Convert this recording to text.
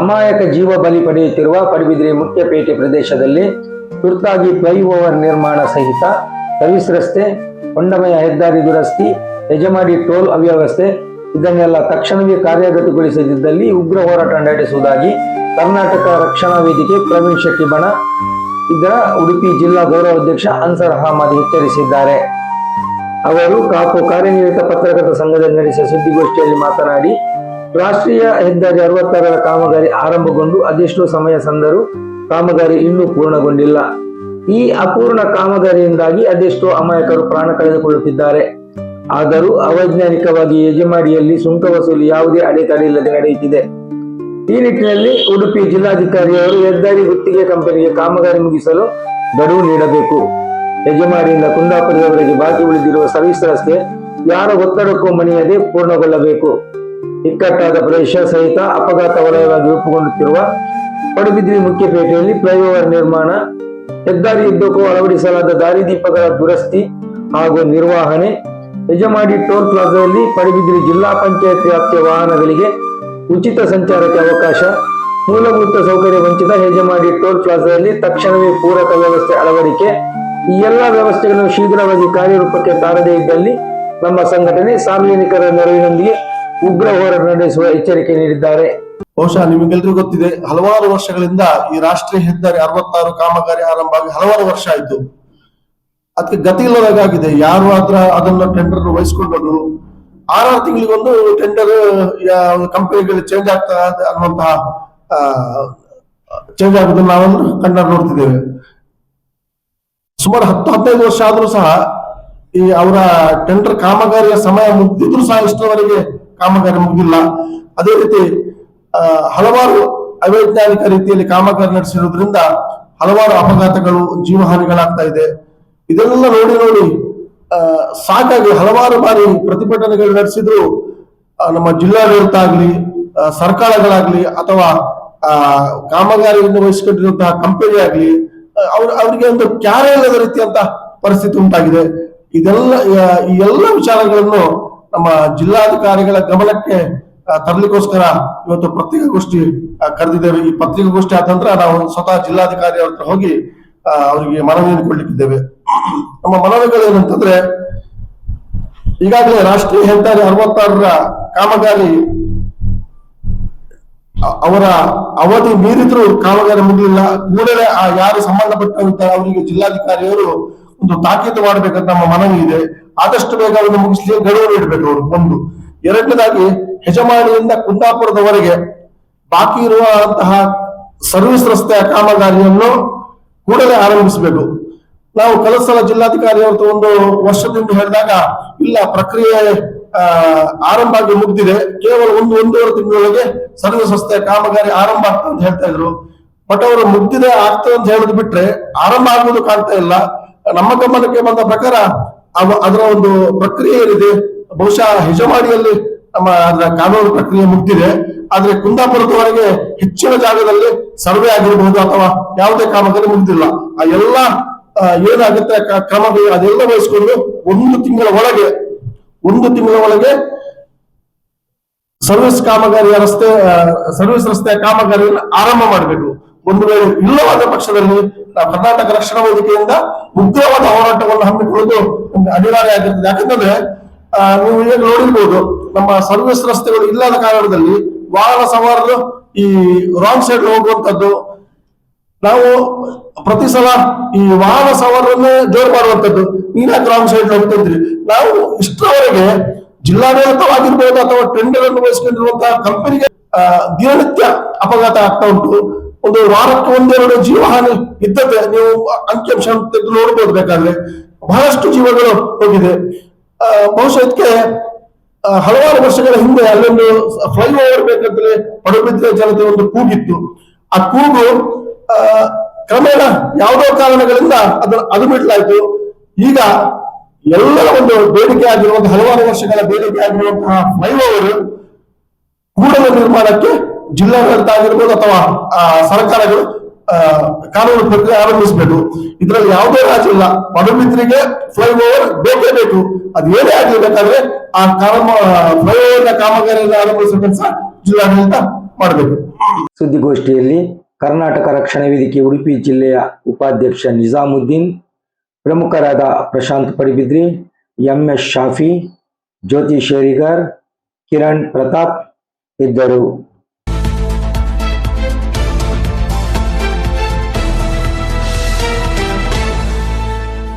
ಅಮಾಯಕ ಜೀವ ಬಲಿ ಪಡೆಯುತ್ತಿರುವ ಪಡುಬಿದ್ರಿ ಮುಖ್ಯಪೇಟೆ ಪ್ರದೇಶದಲ್ಲಿ ತುರ್ತಾಗಿ ಫ್ಲೈಓವರ್ ನಿರ್ಮಾಣ ಸಹಿತ ಸರ್ವಿಸ್ ರಸ್ತೆ ಹೊಂಡಮಯ ಹೆದ್ದಾರಿ ದುರಸ್ತಿ, ಯಜಮಾಡಿ ಟೋಲ್ ಅವ್ಯವಸ್ಥೆ, ಇದನ್ನೆಲ್ಲ ತಕ್ಷಣವೇ ಕಾರ್ಯಗತಗೊಳಿಸದಿದ್ದಲ್ಲಿ ಉಗ್ರ ಹೋರಾಟ ನಡೆಸುವುದಾಗಿ ಕರ್ನಾಟಕ ರಕ್ಷಣಾ ವೇದಿಕೆ ಪ್ರವೀಣ್ ಶೆಟ್ಟಿ ಬಣ ಇದರ ಉಡುಪಿ ಜಿಲ್ಲಾ ಗೌರವಾಧ್ಯಕ್ಷ ಅನ್ಸರ್ ಅಹಮದ್ ಎಚ್ಚರಿಸಿದ್ದಾರೆ. ಅವರು ಕಾಪು ಕಾರ್ಯನಿರತ ಪತ್ರಕರ್ತ ಸಂಘದಲ್ಲಿ ನಡೆಸಿದ ಸುದ್ದಿಗೋಷ್ಠಿಯಲ್ಲಿ ಮಾತನಾಡಿ ರಾಷ್ಟ್ರೀಯ ಹೆದ್ದಾರಿ ಅರವತ್ತಾರರ ಕಾಮಗಾರಿ ಆರಂಭಗೊಂಡು ಅದೆಷ್ಟೋ ಸಮಯ ಸಂದರೂ, ಕಾಮಗಾರಿ ಇನ್ನೂ ಪೂರ್ಣಗೊಂಡಿಲ್ಲ. ಈ ಅಪೂರ್ಣ ಕಾಮಗಾರಿಯಿಂದಾಗಿ ಅದೆಷ್ಟೋ ಅಮಾಯಕರು ಪ್ರಾಣ ಕಳೆದುಕೊಳ್ಳುತ್ತಿದ್ದಾರೆ. ಆದರೂ ಅವೈಜ್ಞಾನಿಕವಾಗಿ ಯಜಮಾಡಿಯಲ್ಲಿ ಸುಂಕ ವಸೂಲಿ ಯಾವುದೇ ಅಡೆತಡೆ ಇಲ್ಲದೆ ನಡೆಯುತ್ತಿದೆ. ಈ ನಿಟ್ಟಿನಲ್ಲಿ ಉಡುಪಿ ಜಿಲ್ಲಾಧಿಕಾರಿಯವರು ಹೆದ್ದಾರಿ ಗುತ್ತಿಗೆ ಕಂಪನಿಗೆ ಕಾಮಗಾರಿ ಮುಗಿಸಲು ಗಡುವು ನೀಡಬೇಕು. ಯಜಮಾಡಿಯಿಂದ ಕುಂದಾಪುರದವರೆಗೆ ಬಾಕಿ ಉಳಿದಿರುವ ಸರ್ವಿಸ್ ರಸ್ತೆ ಯಾರ ಒತ್ತಡಕ್ಕೂ ಮಣಿಯದೆ ಪೂರ್ಣಗೊಳ್ಳಬೇಕು. ಇಕ್ಕಟ್ಟಾದ ಪ್ರದೇಶ ಸಹಿತ ಅಪಘಾತ ವಲಯವಾಗಿ ರೂಪುಗೊಳ್ಳುತ್ತಿರುವ ಪಡುಬಿದ್ರಿ ಮುಖ್ಯಪೇಟೆಯಲ್ಲಿ ಫ್ಲೈಓವರ್ ನಿರ್ಮಾಣ, ಹೆದ್ದಾರಿ ಉದ್ದಕ್ಕೂ ಅಳವಡಿಸಲಾದ ದಾರಿದೀಪಗಳ ದುರಸ್ತಿ ಹಾಗೂ ನಿರ್ವಹಣೆ, ಯಜಮಾಡಿ ಟೋಲ್ ಪ್ಲಾಜಾದಲ್ಲಿ ಪಡುಬಿದ್ರಿ ಜಿಲ್ಲಾ ಪಂಚಾಯತ್ ವ್ಯಾಪ್ತಿಯ ವಾಹನಗಳಿಗೆ ಉಚಿತ ಸಂಚಾರಕ್ಕೆ ಅವಕಾಶ, ಮೂಲಭೂತ ಸೌಕರ್ಯ ವಂಚಿತ ಹೆಜಮಾಡಿ ಟೋಲ್ ಪ್ಲಾಜಾದಲ್ಲಿ ತಕ್ಷಣವೇ ಪೂರಕ ವ್ಯವಸ್ಥೆ ಅಳವಡಿಕೆ, ಈ ಎಲ್ಲ ವ್ಯವಸ್ಥೆಗಳನ್ನು ಶೀಘ್ರವಾಗಿ ಕಾರ್ಯರೂಪಕ್ಕೆ ತಾರದೇ ಇದ್ದಲ್ಲಿ ನಮ್ಮ ಸಂಘಟನೆ ಸಾರ್ವಜನಿಕರ ನೆರವಿನೊಂದಿಗೆ ಉಗ್ರ ಹೋರಾಟ ನಡೆಸುವ ಎಚ್ಚರಿಕೆ ನೀಡಿದ್ದಾರೆ. ಬಹುಶಃ ನಿಮಗೆಲ್ಲರಿಗೂ ಗೊತ್ತಿದೆ, ಹಲವಾರು ವರ್ಷಗಳಿಂದ ಈ ರಾಷ್ಟ್ರೀಯ ಹೆದ್ದಾರಿ ಅರವತ್ತಾರು ಕಾಮಗಾರಿ ಆರಂಭ ಆಗಿ ಹಲವಾರು ವರ್ಷ ಆಯ್ತು. ಅದಕ್ಕೆ ಗತಿ ಇಲ್ಲದಾಗಿದೆ ಯಾರು ಆದ್ರ ಅದನ್ನ ಟೆಂಡರ್ ವಹಿಸ್ಕೊಳ್ಳೋದು ಆರಾರು ತಿಂಗಳಿಗೊಂದು ಟೆಂಡರ್ ಕಂಪನಿಗಳು ಚೇಂಜ್ ಆಗ್ತಾ ಅನ್ನುವಂತಹ ಚೇಂಜ್ ಆಗೋದನ್ನ ನಾವೊಂದು ಕಂಡ ನೋಡ್ತಿದ್ದೇವೆ. ಸುಮಾರು ಹತ್ತು ಹದಿನೈದು ವರ್ಷ ಆದ್ರೂ ಸಹ ಈ ಅವರ ಟೆಂಡರ್ ಕಾಮಗಾರಿಯ ಸಮಯ ಮುಗಿದಿದ್ರು ಸಹ ಇಷ್ಟರವರೆಗೆ ಕಾಮಗಾರಿ ಮುಗಿಲ್ಲ ಅದೇ ರೀತಿ ಹಲವಾರು ಅವೈಜ್ಞಾನಿಕ ರೀತಿಯಲ್ಲಿ ಕಾಮಗಾರಿ ನಡೆಸಿರೋದ್ರಿಂದ ಹಲವಾರು ಅಪಘಾತಗಳು, ಜೀವಹಾನಿಗಳಾಗ್ತಾ ಇದೆ. ಇದೆಲ್ಲ ನೋಡಿ ನೋಡಿ ಸಾಕಾಗಿ ಹಲವಾರು ಬಾರಿ ಪ್ರತಿಭಟನೆಗಳು ನಡೆಸಿದ್ರು ನಮ್ಮ ಜಿಲ್ಲಾಡಳಿತ ಆಗ್ಲಿ ಸರ್ಕಾರಗಳಾಗ್ಲಿ, ಅಥವಾ ಕಾಮಗಾರಿಯನ್ನು ವಹಿಸಿಕೊಂಡಿರುವಂತಹ ಕಂಪನಿ ಆಗ್ಲಿ ಅವ್ರ, ಅವರಿಗೆ ಒಂದು ಕ್ಯಾರೆ ಇಲ್ಲದ ರೀತಿಯಂತ ಪರಿಸ್ಥಿತಿ ಉಂಟಾಗಿದೆ. ಇದೆಲ್ಲ ಈ ಎಲ್ಲ ವಿಚಾರಗಳನ್ನು ನಮ್ಮ ಜಿಲ್ಲಾಧಿಕಾರಿಗಳ ಗಮನಕ್ಕೆ ತರಲಿಕ್ಕೋಸ್ಕರ ಇವತ್ತು ಪತ್ರಿಕಾಗೋಷ್ಠಿ ಕರೆದಿದ್ದೇವೆ. ಈ ಪತ್ರಿಕಾಗೋಷ್ಠಿ ಆದ ನಾವು ಸ್ವತಃ ಜಿಲ್ಲಾಧಿಕಾರಿ ಹತ್ರ ಹೋಗಿ ಅವರಿಗೆ ಮನವಿಯನ್ನು ಕೊಡ್ಲಿಕ್ಕಿದ್ದೇವೆ. ನಮ್ಮ ಮನವಿಗಳು ಏನಂತಂದ್ರೆ, ಈಗಾಗಲೇ ರಾಷ್ಟ್ರೀಯ ಹೆದ್ದಾರಿ ಅರವತ್ತಾರರ ಕಾಮಗಾರಿ ಅವರ ಅವಧಿ ಮೀರಿದ್ರು ಕಾಮಗಾರಿ ಮುಗಿಲಿಲ್ಲ ಕೂಡಲೇ ಆ ಯಾರು ಸಂಬಂಧಪಟ್ಟಂತ ಅವರಿಗೆ ಜಿಲ್ಲಾಧಿಕಾರಿಯವರು ಒಂದು ತಾಕೀತು ಮಾಡಬೇಕಂತ ನಮ್ಮ ಮನವಿ ಇದೆ. ಆದಷ್ಟು ಬೇಗ ಅದನ್ನು ಮುಗಿಸ್ಲಿ ಗಡುವು ನೀಡಬೇಕು ಅವರು, ಒಂದು. ಎರಡನೇದಾಗಿ ಹೆಜಮಾಡಿಯಿಂದ ಕುಂದಾಪುರದವರೆಗೆ ಬಾಕಿ ಇರುವಂತಹ ಸರ್ವಿಸ್ ರಸ್ತೆಯ ಕಾಮಗಾರಿಯನ್ನು ಕೂಡಲೇ ಆರಂಭಿಸಬೇಕು. ನಾವು ಕಲಸಲ ಸಲ ಜಿಲ್ಲಾಧಿಕಾರಿ ಅವ್ರದ್ದು ಒಂದು ವರ್ಷದಿಂದ ಹೇಳಿದಾಗ, ಇಲ್ಲ, ಪ್ರಕ್ರಿಯೆ ಆರಂಭ ಆಗಿ ಮುಗ್ದಿದೆ. ಕೇವಲ ಒಂದು ಒಂದೂವರೆ ತಿಂಗಳೊಳಗೆ ಸರ್ವಿಸ್ ರಸ್ತೆಯ ಕಾಮಗಾರಿ ಆರಂಭ ಆಗ್ತದೆ ಅಂತ ಹೇಳ್ತಾ ಇದ್ರು. ಬಟ್ ಅವರು ಮುಗ್ದಿದೆ, ಆಗ್ತದೆ ಅಂತ ಹೇಳೋದು ಬಿಟ್ರೆ ಆರಂಭ ಆಗುವುದು ಕಾಣ್ತಾ ಇಲ್ಲ. ನಮ್ಮ ಗಮನಕ್ಕೆ ಬಂದ ಪ್ರಕಾರ ಅದರ ಒಂದು ಪ್ರಕ್ರಿಯೆ ಏನಿದೆ, ಬಹುಶಃ ಹೆಜಮಾಡಿಯಲ್ಲಿ ನಮ್ಮ ಅದರ ಕಾನೂನು ಪ್ರಕ್ರಿಯೆ ಮುಗ್ದಿದೆ. ಆದ್ರೆ ಕುಂದಾಪುರದವರೆಗೆ ಹೆಚ್ಚಿನ ಜಾಗದಲ್ಲಿ ಸರ್ವೆ ಆಗಿರಬಹುದು ಅಥವಾ ಯಾವುದೇ ಕಾಮಗಾರಿ ಮುಗ್ದಿಲ್ಲ. ಆ ಎಲ್ಲ ಏನಾಗುತ್ತೆ ಕ್ರಮಗಳು ಅದೆಲ್ಲ ವಹಿಸಿಕೊಂಡು ಒಂದು ತಿಂಗಳ ಒಳಗೆ, ಒಂದು ತಿಂಗಳ ಒಳಗೆ ಸರ್ವಿಸ್ ಕಾಮಗಾರಿಯ ರಸ್ತೆ ಸರ್ವಿಸ್ ರಸ್ತೆಯ ಕಾಮಗಾರಿಯನ್ನು ಆರಂಭ ಮಾಡಬೇಕು. ಒಂದು ವೇಳೆ ಇಲ್ಲವಾದ ಪಕ್ಷದಲ್ಲಿ ನಾವು ಕರ್ನಾಟಕ ರಕ್ಷಣಾ ವೇದಿಕೆಯಿಂದ ಉಗ್ರವಾದ ಹೋರಾಟವನ್ನು ಹಮ್ಮಿಕೊಳ್ಳುವುದು ಅನಿವಾರ್ಯ ಆಗಿರ್ತದೆ. ಯಾಕಂತಂದ್ರೆ ನೀವು ಈಗ ನೋಡಿರ್ಬೋದು, ನಮ್ಮ ಸರ್ವಿಸ್ ರಸ್ತೆಗಳು ಇಲ್ಲದ ಕಾರಣದಲ್ಲಿ ವಾಹನ ಸವಾರರು ಈ ರಾಂಗ್ ಸೈಡ್ ಹೋಗುವಂತದ್ದು. ನಾವು ಪ್ರತಿ ಸಲ ಈ ವಾಹನ ಸವಾರರನ್ನೇ ಜೋರು ಮಾಡುವಂತದ್ದು. ನೀನಾ ರಾಂಗ್ ಸೈಡ್ ಹೋಗ್ತಿದ್ರಿ ನಾವು ಇಷ್ಟರವರೆಗೆ ಜಿಲ್ಲಾಡಳಿತವಾಗಿರ್ಬೋದು ಅಥವಾ ಟೆಂಡರ್ ಅನ್ನು ವಹಿಸ್ಕೊಂಡಿರುವಂತಹ ಕಂಪನಿಗೆ ದಿನನಿತ್ಯ ಅಪಘಾತ ಆಗ್ತಾ ಉಂಟು. ಒಂದು ವಾರಕ್ಕೆ ಒಂದೆರಡು ಜೀವಹಾನಿ ಇದ್ದತೆ ನೀವು ಅಂಕಿಅಂಶ ತೆಗೆದು ನೋಡ್ಬೋದು ಬೇಕಾದ್ರೆ. ಬಹಳಷ್ಟು ಜೀವಗಳು ಹೋಗಿದೆ. ಬಹುಶಃ ಇದಕ್ಕೆ ಹಲವಾರು ವರ್ಷಗಳ ಹಿಂದೆ ಅಲ್ಲೊಂದು ಫ್ಲೈಓವರ್ ಬೇಕಂತಲೇ ಪಡುಬಿದ್ರೆ ಜನತೆ ಒಂದು ಕೂಗಿತ್ತು. ಆ ಕೂಗು ಕ್ರಮೇಣ ಯಾವುದೋ ಕಾರಣಗಳಿಂದ ಅದನ್ನ ಅದು ಬಿಡ್ಲಾಯ್ತು ಈಗ ಎಲ್ಲರ ಒಂದು ಬೇಡಿಕೆ ಆಗಿರುವಂತಹ ಹಲವಾರು ವರ್ಷಗಳ ಬೇಡಿಕೆ ಆಗಿರುವಂತಹ ಫ್ಲೈಓವರ್ ಕೂಡಲ ನಿರ್ಮಾಣಕ್ಕೆ ಜಿಲ್ಲಾಡಳಿತ ಆಗಿರ್ಬೋದು ಅಥವಾ ಸರ್ಕಾರಗಳು ಕಾನೂನು ಪ್ರಕ್ರಿಯೆ ಆರಂಭಿಸಬೇಕು. ಇದರಲ್ಲಿ ಯಾವುದೇ ರಾಜ್ಯ ಇಲ್ಲ ಪಡುಬಿದ್ರಿಗೆ ಫ್ಲೈಓವರ್ ಬೇಕೇ ಬೇಕು. ಅದು ಏನೇ ಆಗಿರ್ಬೇಕಾದ್ರೆ ಬೇಕಾದ್ರೆ ಆ ಕಾಮ ಫ್ಲೈಓವರ್ನ ಕಾಮಗಾರಿಯನ್ನು ಆರಂಭಿಸುವ ಕೆಲಸ ಜಿಲ್ಲಾಡಳಿತ ಮಾಡಬೇಕು. ಸುದ್ದಿಗೋಷ್ಠಿಯಲ್ಲಿ ಕರ್ನಾಟಕ ರಕ್ಷಣಾ ವೇದಿಕೆ ಉಡುಪಿ ಜಿಲ್ಲೆಯ ಉಪಾಧ್ಯಕ್ಷ ನಿಜಾಮುದ್ದೀನ್, ಪ್ರಮುಖರಾದ ಪ್ರಶಾಂತ್ ಪಡಿಬಿದ್ರಿ ಎಂ ಎಸ್ ಶಾಫಿ, ಜ್ಯೋತಿ ಶೇರಿಗರ್, ಕಿರಣ್ ಪ್ರತಾಪ್ ಇದ್ದರು.